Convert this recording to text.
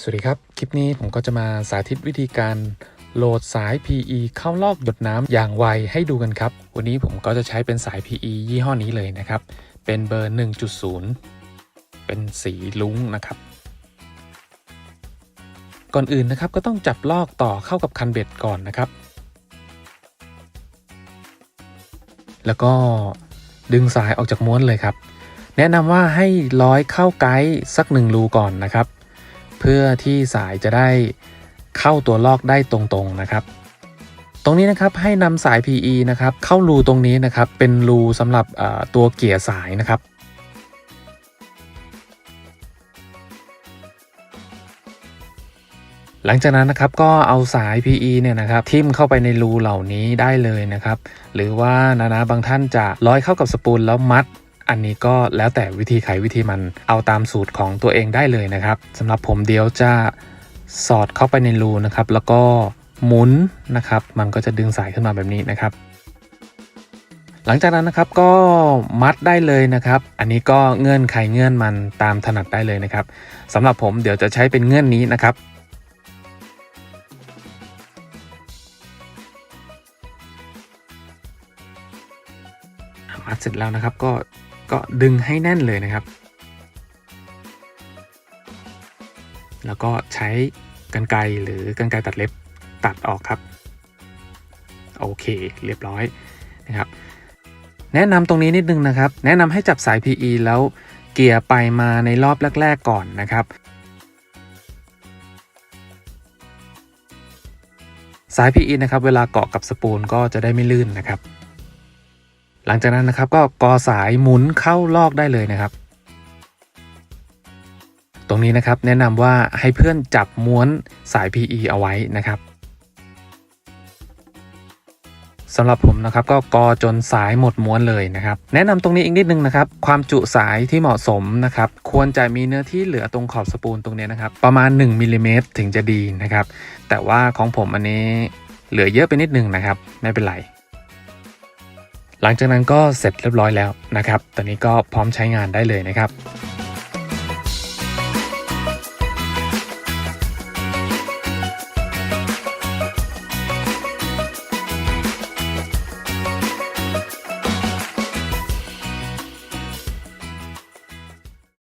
สวัสดีครับ คลิปนี้ผมก็จะมาสาธิตวิธีการโหลดสาย PE เข้าลอกหยดน้ำอย่างไวให้ดูกันครับ วันนี้ผมก็จะใช้เป็นสาย PE ยี่ห้อนี้เลยนะครับ เป็นเบอร์ 1.0 เป็นสีลุ้งนะครับ ก่อนอื่นนะครับก็ต้องจับลอกต่อเข้ากับคันเบ็ดก่อนนะครับ แล้วก็ดึงสายออกจากม้วนเลยครับ แนะนำว่าให้ร้อยเข้าไกด์สักหนึ่งรูก่อนนะครับ เพื่อที่สายจะได้เข้าตัวลอกได้ตรงๆนะครับ ตรงนี้นะครับให้นำสาย PE นะครับเข้ารูตรงนี้นะครับเป็นรูสำหรับตัวเกียร์สายนะครับหลังจากนั้นนะครับก็เอาสาย PE เนี่ยนะครับทิ่มเข้าไปในรูเหล่านี้ได้เลยนะครับ หรือว่านานาบางท่านจะร้อยเข้ากับสปูลแล้วมัด อันนี้ก็แล้วแต่วิธีไขวิธีมันเอาตามสูตรของตัวเองได้เลยนะครับสำหรับผมเดียวจะสอดเข้าไปในรูนะครับ แล้วก็หมุนนะครับ มันก็จะดึงสายขึ้นมาแบบนี้นะครับ หลังจากนั้นนะครับก็มัดได้เลยนะครับ อันนี้ก็เงื่อนไขเงื่อนมันตามถนัดได้เลยนะครับสำหรับผมเดี๋ยวจะใช้เป็นเงื่อนนี้นะครับมัดเสร็จแล้วนะครับก็ ก็ดึงให้แน่นเลยนะครับ แล้วก็ใช้กันไกรหรือกันไกรตัดเล็บตัดออกครับ โอเค เรียบร้อยนะครับ แนะนำตรงนี้นิดนึงนะครับ แนะนำให้จับสาย PE แล้วเกียร์ไปมาในรอบแรก ๆ ก่อนนะครับ สาย PE นะครับ เวลาเกาะกับสปูลก็จะได้ไม่ลื่นนะครับ หลังจากนั้นนะครับก็กอสายหมุนเข้าลอกได้เลยนะครับ ตรงนี้นะครับแนะนำว่าให้เพื่อนจับม้วนสาย PE เอาไว้นะครับสำหรับผมนะครับก็กอจนสายหมดม้วนเลยนะครับ แนะนำตรงนี้อีกนิดนึงนะครับ ความจุสายที่เหมาะสมนะครับ ควรจะมีเนื้อที่เหลือตรงขอบสปูลตรงนี้นะครับ ประมาณ1มิลลิเมตรถึงจะดีนะครับ แต่ว่าของผมอันนี้เหลือเยอะไปนิดนึงนะครับ ไม่เป็นไร หลังจากนั้นก็เสร็จเรียบร้อยแล้วนะครับ ตอนนี้ก็พร้อมใช้งานได้เลยนะครับ